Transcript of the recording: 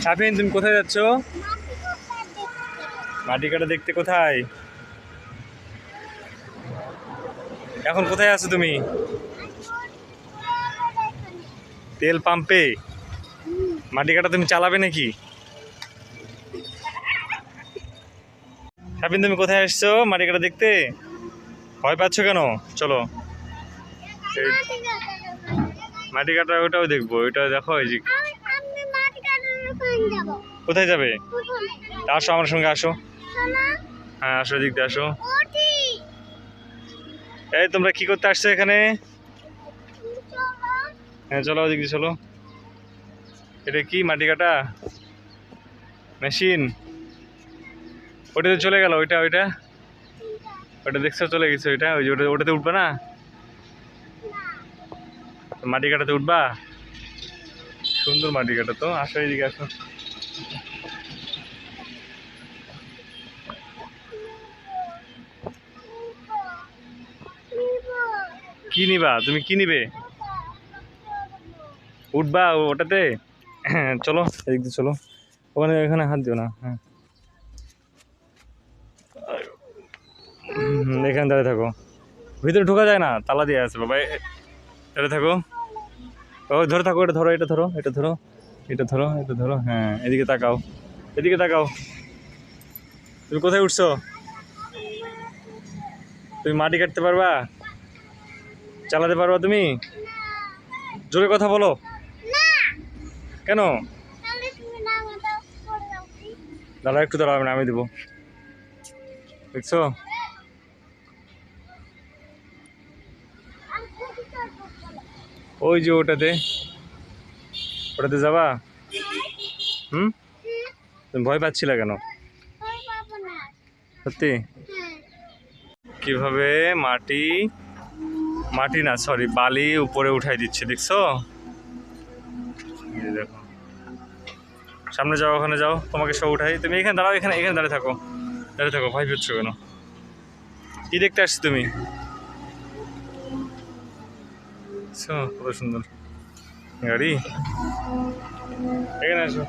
সাফিন তুমি কোথায় যাচ্ছ? মাটি কাটা দেখতে কোথায়? এখন কোথায় আছো তুমি? তেল পাম্পে? মাটি কাটা তুমি চালাবে নাকি? সাফিন তুমি কোথায় আসছো মাটি কাটা দেখতে? ভয় পাচ্ছ কেন? চলো। মাটি কাটা ওটাও দেখব ওইটা দেখো এই যে কোথায় যাবে? আসো আমার সঙ্গে আসো। হ্যাঁ আসো দিক দিয়ে আসো। এই তোমরা কি করতে আসছো এখানে? হ্যাঁ চলো ওদিক দিয়ে চলো। এটা কি মাটি কাটা? মেশিন? ওটাতে চলে গেল ওইটা ওইটা? ওটা দেখছ চলে গেছে ওইটা? ওই যে ওটা ওটাতে উঠবে না। মাটি কাটাতে উঠবা? সুন্দর মাটি কাটা তো, আসো এদিকে আসো। কি নিবা? তুমি কি নিবে? উঠবা ওটাতে? চলো এদিক দিয়ে চলো। ওখানে এখানে হাত দিও না হ্যাঁ। এখানে দাঁড়িয়ে থাকো। ভিতরে ঢোকা যায় না, তালা দিয়ে আছে, বাবা। দাঁড়িয়ে থাকো। ও ধরে থাকো এটা ধরো এটা ধরো এটা ধরো এটা ধরো এটা ধরো হ্যাঁ এদিকে তাকাও এদিকে তাকাও। তুমি কোথায় উঠছো? তুমি মাটি কাটতে পারবা? চালাতে পারবা তুমি? জোরে কথা বলো। কেন? দাদা একটু দাঁড়াবেন আমি দেবো। দেখছ? ওই যে ওটাতে। ওটাতে যাবা? হুম? তুমি ভয় পাচ্ছিলা কেন? সত্যি? কীভাবে মাটি মাটি না সরি বালি উপরে উঠাই দিচ্ছে, দেখছ? দেখো। সামনে যাও, ওখানে যাও, তোমাকে সব উঠাই। তুমি এখানে দাঁড়াও, এখানে এখানে দাঁড়িয়ে থাকো। দাঁড়িয়ে থাকো, ভয় পেচ্ছ কেন? কি দেখতে আসছো তুমি? দেখছ? কত সুন্দর গাড়ি এখানে আসো